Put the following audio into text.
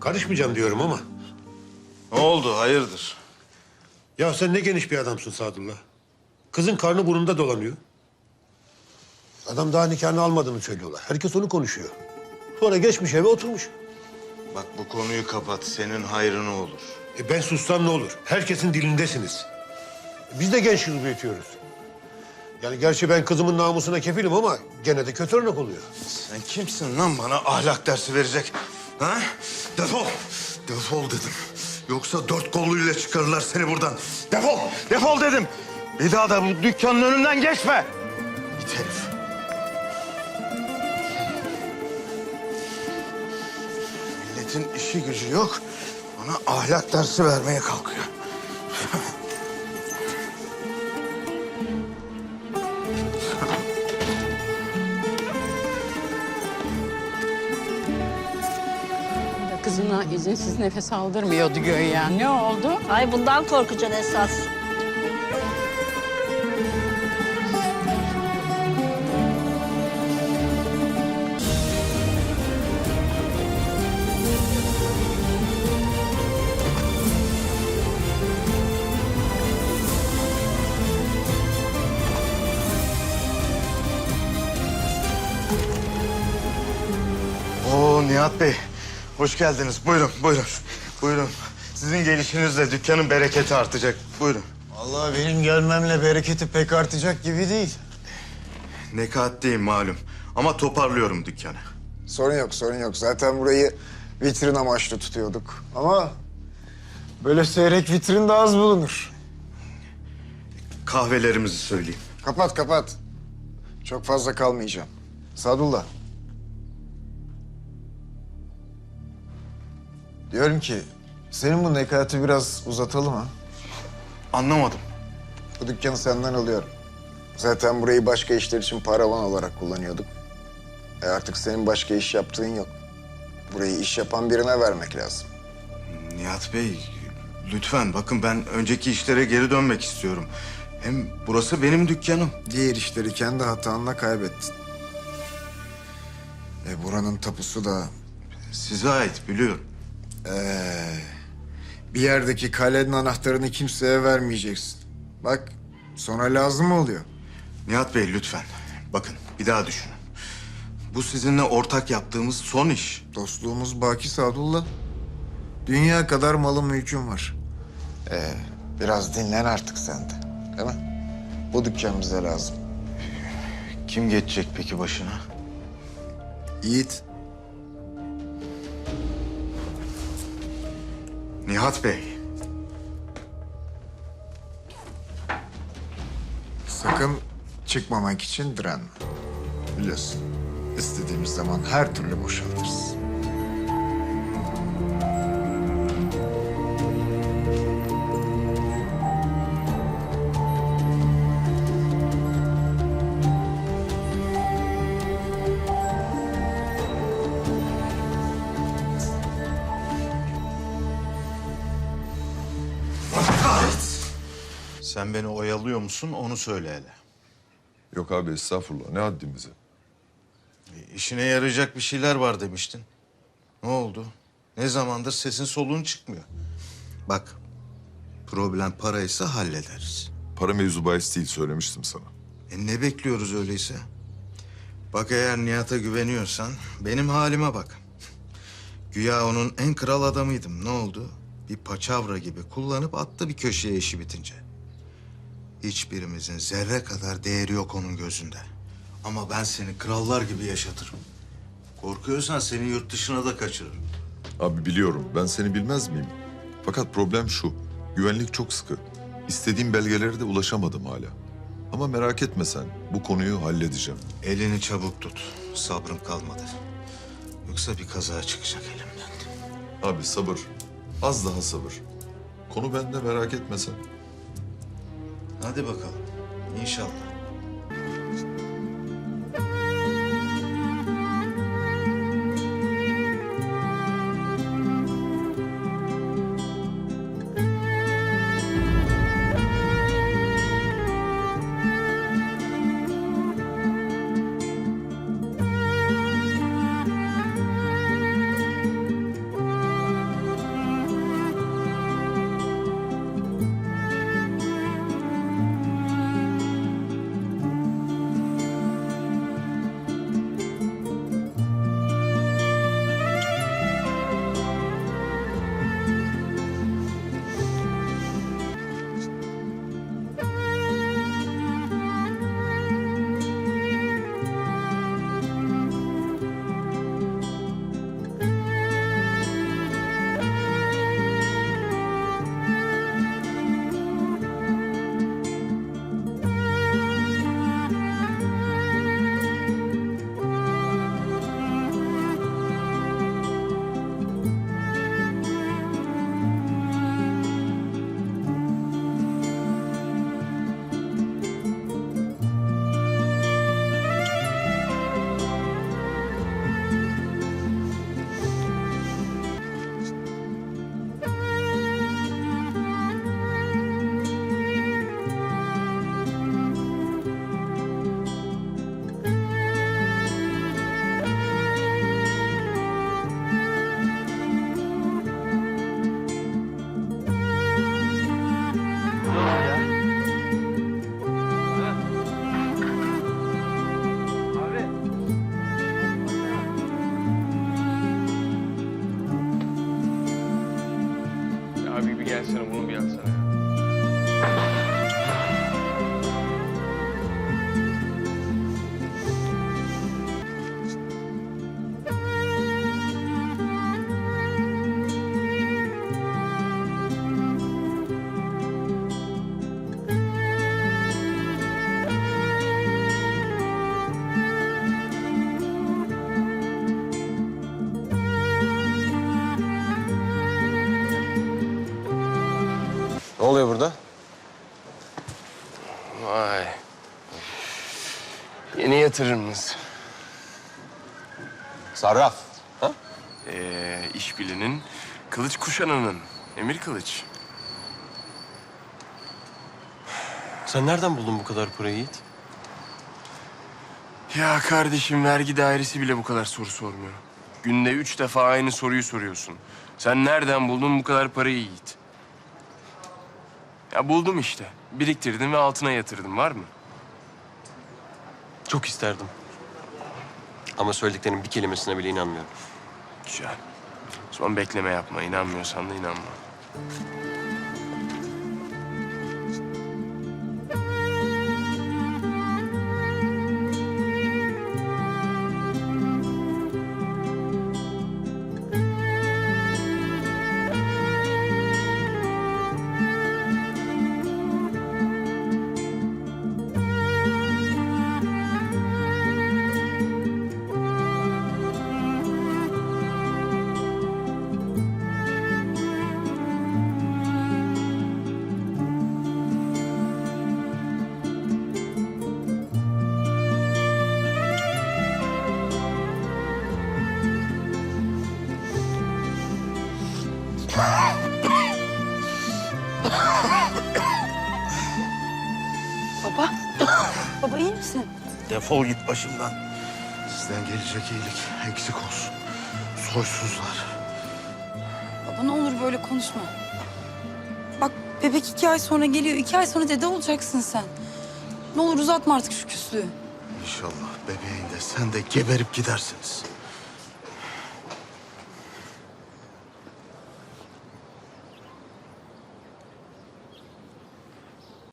Karışmayacağım diyorum ama. Ne oldu hayırdır? Ya sen ne geniş bir adamsın Sadullah. Kızın karnı burnunda dolanıyor. Adam daha nikahını almadığını söylüyorlar. Herkes onu konuşuyor. Sonra geçmiş eve oturmuş. Bak bu konuyu kapat senin hayrına olur. E ben sussam ne olur? Herkesin dilindesiniz. Biz de genç kız büyütüyoruz. Yani gerçi ben kızımın namusuna kefilim ama gene de kötü örnek oluyor. Sen kimsin lan bana ahlak dersi verecek? Ha? Defol. Defol dedim. Yoksa dört kolluyla çıkarırlar seni buradan. Defol. Defol dedim. Bir daha da bu dükkanın önünden geçme. Git herif. Milletin işi gücü yok. Bana ahlak dersi vermeye kalkıyor. Kızına izinsiz nefes aldırmıyordu göğe Ne oldu? Ay bundan korkacaksın esas. Oo Nihat Bey, hoş geldiniz. Buyurun, buyurun. Buyurun. Sizin gelişinizle dükkanın bereketi artacak. Buyurun. Vallahi benim gelmemle bereketi pek artacak gibi değil. Nekahatteyim malum. Ama toparlıyorum dükkanı. Sorun yok, sorun yok. Zaten burayı vitrin amaçlı tutuyorduk. Ama böyle seyrek vitrin de az bulunur. Kahvelerimizi söyleyeyim. Kapat, kapat. Çok fazla kalmayacağım. Sadullah. Diyorum ki, senin bu nekati biraz uzatalım ha. Anlamadım. Bu dükkanı senden alıyorum. Zaten burayı başka işler için paravan olarak kullanıyorduk. E artık senin başka iş yaptığın yok. Burayı iş yapan birine vermek lazım. Nihat Bey, lütfen bakın ben önceki işlere geri dönmek istiyorum. Hem burası benim dükkanım. Diğer işleri kendi hatanla kaybettin. E buranın tapusu da Size ait biliyorum. Ee, bir yerdeki kalenin anahtarını kimseye vermeyeceksin. Bak sonra lazım oluyor. Nihat Bey lütfen. Bakın bir daha düşünün. Bu sizinle ortak yaptığımız son iş. Dostluğumuz baki Sadullah. Dünya kadar malım mülküm var. Ee, biraz dinlen artık sen de. Değil mi? Bu dükkan bize lazım. Kim geçecek peki başına? Yiğit. Nihat Bey. Sakın çıkmamak için direnme. Biliyorsun. istediğimiz zaman her türlü boşaltırız. Sen beni oyalıyor musun onu söyle hele. Yok abi estağfurullah ne haddimize. E, İşine yarayacak bir şeyler var demiştin. Ne oldu? Ne zamandır sesin soluğun çıkmıyor. Bak problem paraysa hallederiz. Para mevzu bahis değil söylemiştim sana. E ne bekliyoruz öyleyse? Bak eğer Nihat'a güveniyorsan benim halime bak. Güya onun en kral adamıydım. Ne oldu? Bir paçavra gibi kullanıp attı bir köşeye işi bitince. Hiçbirimizin zerre kadar değeri yok onun gözünde. Ama ben seni krallar gibi yaşatırım. Korkuyorsan seni yurt dışına da kaçırırım. Abi biliyorum ben seni bilmez miyim? Fakat problem şu. Güvenlik çok sıkı. İstediğim belgelere de ulaşamadım hala. Ama merak etme sen. Bu konuyu halledeceğim. Elini çabuk tut. Sabrım kalmadı. Yoksa bir kaza çıkacak elimden. Abi sabır. Az daha sabır. Konu bende merak etme sen. Hadi bakalım. İnşallah. não bunu bir yazsana. Burada? Vay. Yeni yatırımımız. Sarraf. Ha? Ee, işbilinin kılıç kuşananın. Emir Kılıç. Sen nereden buldun bu kadar parayı Yiğit? Ya kardeşim vergi dairesi bile bu kadar soru sormuyor. Günde üç defa aynı soruyu soruyorsun. Sen nereden buldun bu kadar parayı Yiğit? Ya buldum işte. Biriktirdim ve altına yatırdım. Var mı? Çok isterdim. Ama söylediklerinin bir kelimesine bile inanmıyorum. Güzel. Son bekleme yapma. İnanmıyorsan da inanma. İyi misin? Defol git başımdan. Sizden gelecek iyilik eksik olsun. Soysuzlar. Baba ne olur böyle konuşma. Bak bebek iki ay sonra geliyor. iki ay sonra dede olacaksın sen. Ne olur uzatma artık şu küslüğü. İnşallah bebeğin de sen de geberip gidersiniz.